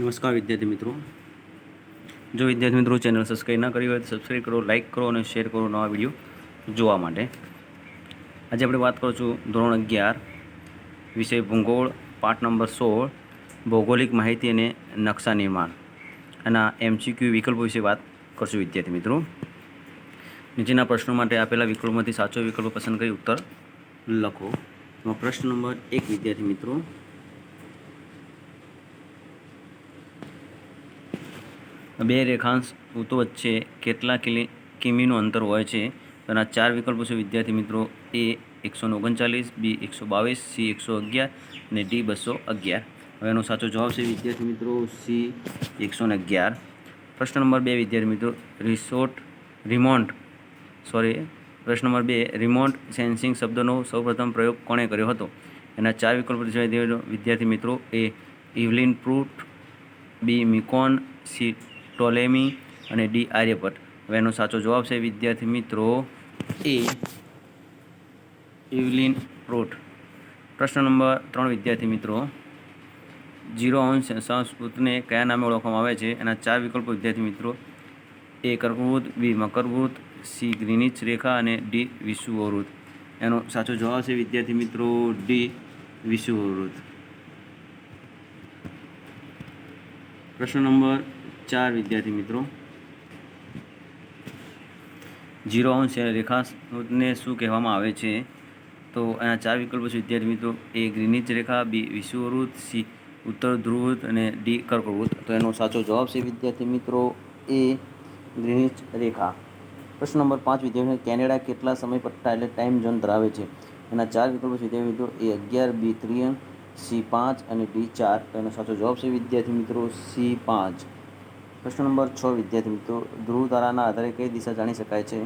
નમસ્કાર વિદ્યાર્થી મિત્રો. જો વિદ્યાર્થી મિત્રો ચેનલ સબસ્ક્રાઈબ ના કરી હોય તો સબસ્ક્રાઈબ કરો લાઇક કરો અને શેર કરો નવા વીડિયો જોવા માટે. આજે આપણે વાત કરું છું ધોરણ અગિયાર, વિષય ભૂગોળ, પાઠ નંબર સોળ, ભૌગોલિક માહિતી અને નકશા નિર્માણ એના એમસીક્યુ વિકલ્પો વિશે વાત કરશું વિદ્યાર્થી મિત્રો. નીચેના પ્રશ્નો માટે આપેલા વિકલ્પોમાંથી સાચો વિકલ્પ પસંદ કરી ઉત્તર લખો. પ્રશ્ન નંબર એક વિદ્યાર્થી મિત્રો બે રેખાંશ વૃત્તો વચ્ચે કેટલા કિલી, કિમીનું અંતર હોય છે? તેના ચાર વિકલ્પો છે, વિદ્યાર્થી મિત્રો. એ એકસો ઓગણચાલીસ, બી એકસો બાવીસ, સી એકસો અગિયાર અને ડી બસો અગિયાર. હવે એનો સાચો જવાબ છે, વિદ્યાર્થી મિત્રો, સી એકસો ને અગિયાર. પ્રશ્ન નંબર બે, વિદ્યાર્થી મિત્રો, રિસોર્ટ, રિમોન્ટ. સોરી, પ્રશ્ન નંબર બે, રિમોન્ટ સેન્સિંગ શબ્દનો સૌપ્રથમ પ્રયોગ કોણે કર્યો હતો? એના ચાર વિકલ્પો વિદ્યાર્થી મિત્રો, એ ઇવલિન પ્રૂટ, બી મિકોન, સી ટોલેમી અને ડી આર્યભટ્ટ હવે એનો સાચો જવાબ છે, વિદ્યાર્થી મિત્રો એ ઇવલિન પ્રોટ પ્રશ્ન નંબર ત્રણ, વિદ્યાર્થી મિત્રો. જીરો અંશ સંસ્કૃતને કયા નામે ઓળખવામાં આવે છે? એના ચાર વિકલ્પો, વિદ્યાર્થી મિત્રો. એ કર્કવૃત બી મકરવૃત સી ગ્રીનિચ રેખા અને ડી વિષુવવૃત. એનો સાચો જવાબ છે, વિદ્યાર્થી મિત્રો ડી વિષુવવૃત. પ્રશ્ન નંબર ચાર વિદ્યાર્થી મિત્રો. જીરો અંશ રેખાને શું કહેવામાં આવે છે? તો એના ચાર વિકલ્પો છે વિદ્યાર્થી મિત્રો. એ ગ્રીનિચ રેખા, બી વિષુવવૃત સી ઉત્તર ધ્રુવૃત અને ડી કર્કવૃત તો એનો સાચો જવાબ છે વિદ્યાર્થી મિત્રો એ ગ્રીનિચ રેખા. પ્રશ્ન નંબર પાંચ વિદ્યાર્થી કેનેડા કેટલા સમય પટ્ટા એટલે ટાઈમ ઝોન ધરાવે છે? એના ચાર વિકલ્પો છે વિદ્યાર્થી મિત્રો. એ અગિયાર, બી ત્રણ સી પાંચ અને ડી ચાર. તો એનો સાચો જવાબ છે વિદ્યાર્થી મિત્રો સી પાંચ. પ્રશ્ન નંબર છ, વિદ્યાર્થી મિત્રો. ધ્રુવ તારાના આધારે કઈ દિશા જાણી શકાય છે?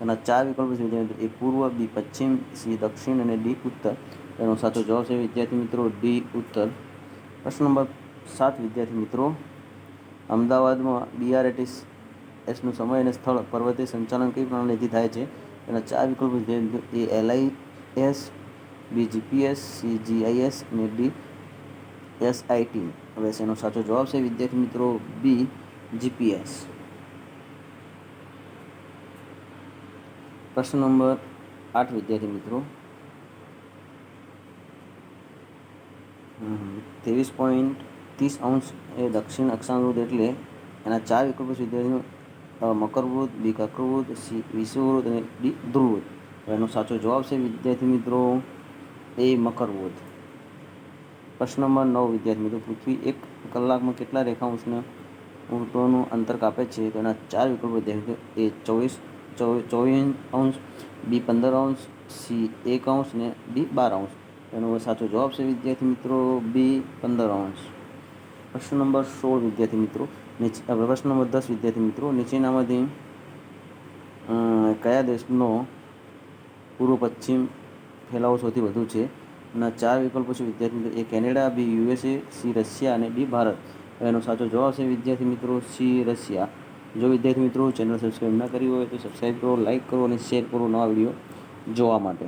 એના ચાર વિકલ્પો છે, વિદ્યાર્થી મિત્રો. એ પૂર્વ, બી પશ્ચિમ, સી દક્ષિણ અને ડી ઉત્તર. એનો સાચો જવાબ છે, વિદ્યાર્થી મિત્રો, ડી ઉત્તર. પ્રશ્ન નંબર સાત, વિદ્યાર્થી મિત્રો. અમદાવાદમાં બીઆરએટીસ એસનું સમય અને સ્થળ, પર્વતીય સંચાલન કઈ પ્રણાલીથી થાય છે? એના ચાર વિકલ્પો A LIS B GPS C GIS અને ડી એસઆઈટી હવે એનો સાચો જવાબ છે, વિદ્યાર્થી મિત્રો બી જીપીએસ પ્રશ્ન નંબર આઠ, વિદ્યાર્થી મિત્રો. ત્રેવીસ પોઈન્ટ ત્રીસ અંશ એ દક્ષિણ અક્ષાંવૃત એટલે એના ચાર વિકલ્પો વિદ્યાર્થીઓ. મકરવૃત બી કકરવૃત સી વિષુવૃત અને ડી ધ્રુવૃત એનો સાચો જવાબ છે વિદ્યાર્થી મિત્રો એ મકરવૃત પ્રશ્ન નંબર નવ, વિદ્યાર્થી મિત્રો, પૃથ્વી એક કલાકમાં કેટલા રેખાંશને વૃત્તોનું અંતર કાપે છે. તેના ચાર વિકલ્પો વિદ્યાર્થીઓ એ ચોવીસ ચોવીસ અંશ, બી પંદર અંશ, સી એક અંશ ને ડી બાર અંશ. એનો સાચો જવાબ છે, વિદ્યાર્થી મિત્રો, બી પંદર અંશ. પ્રશ્ન નંબર સોળ, વિદ્યાર્થી મિત્રો. નીચે પ્રશ્ન નંબર દસ, વિદ્યાર્થી મિત્રો. નીચેનામાંથી કયા દેશનો પૂર્વ પશ્ચિમ ફેલાવો સૌથી વધુ છે? ના ચાર વિકલ્પો છે, વિદ્યાર્થી મિત્રો. A Canada, B USA C Russia અને ડી ભારત. એનો સાચો જવાબ છે વિદ્યાર્થી મિત્રો સી રશિયા. જો વિદ્યાર્થી મિત્રો ચેનલ સબસ્ક્રાઈબ ના કરી હોય તો સબસ્ક્રાઈબ કરો લાઇક કરો અને શેર કરો નવા વીડિયો જોવા માટે.